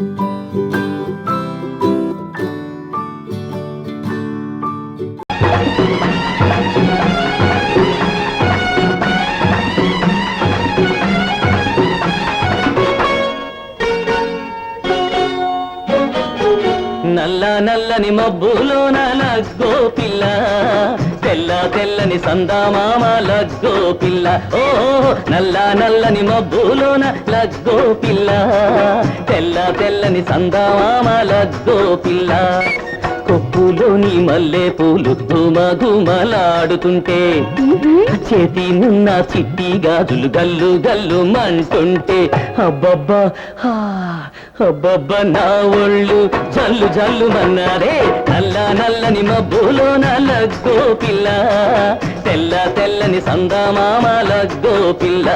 Thank you. నల్ల నల్లని మబ్బులోన లగ్గో పిల్ల. తెల్ల తెల్లని సందామామ లగ్గో పిల్ల. ఓ నల్ల నల్లని మబ్బులోన లగ్గో పిల్ల. తెల్ల తెల్లని సందామామ లగ్గో పిల్ల. కొప్పులోని మల్లె పూలు ధూమ ధూమలాడుతుంటే చేతి నున్న చిట్టి గాజులు గల్లు గల్లు మంటుంటే అబ్బబ్బా అబ్బబ్బా నా ఒళ్ళు జల్లు జల్లు మన్నారే నల్ల నల్లని మబ్బులో నల్లగ్గో పిల్ల తెల్ల తెల్లని సందమామ లగ్గో పిల్ల.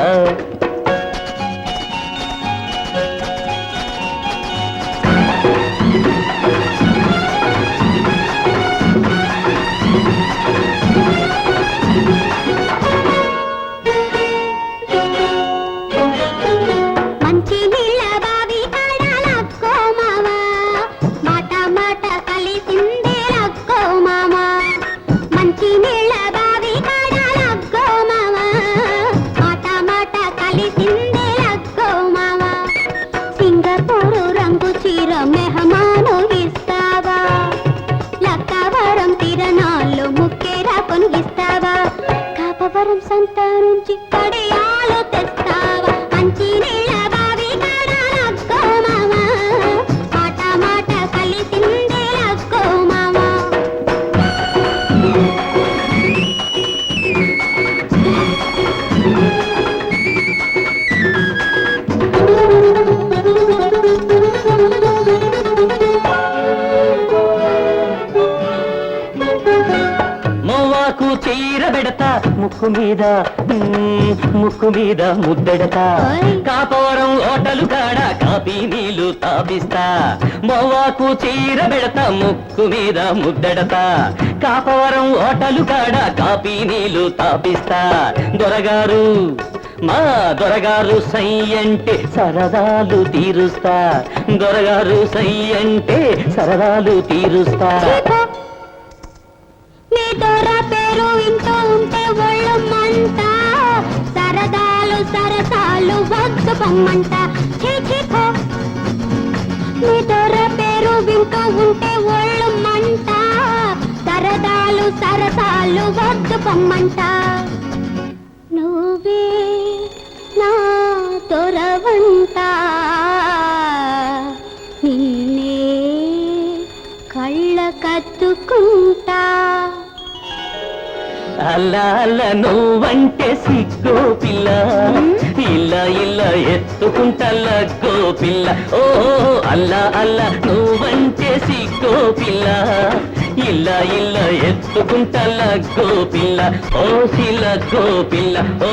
కాపవరం సంత నుంచి పెడతా ముక్కు మీద ముక్కు మీద ముద్దెడతా. ఓయ్. కాపవరం ఓటలు కాడ కాపీ నీళ్ళు తాపిస్తా. మొవ్వాకు చీర పెడతా ముక్కు మీద ముద్దెడతా. కాపవరం ఓటలు కాడ కాపీ నీళ్ళు తాపిస్తా. దొరగారు మా దొరగారు సై అంటే సరదాలు తీరుస్తా. దొరగారు సై అంటే సరదాలు తీరుస్తా. పేరు వద్దు బొమ్మంట చీ చీపో. మీ దొర పేరు వింటూ ఉంటే ఒళ్ళు మంట. సరదాలు సరసాలు వద్దు బొమ్మంట నువ్వే నా దొరవంట. నిన్నే కళ్ళ కత్తుకుంటా. అలా నువ్వంటే సిగ్గో పిల్ల. ఇలా ఇలా ఎత్తుకుంటా లగ్గో పిల్ల ఓ అల్లా అల్లా నువ్వంటే సిగ్గో పిల్ల. ఇలా ఇలా ఎత్తుకుంటా లగ్గో పిల్ల ఓ సిలగ్గో పిల్ల ఓ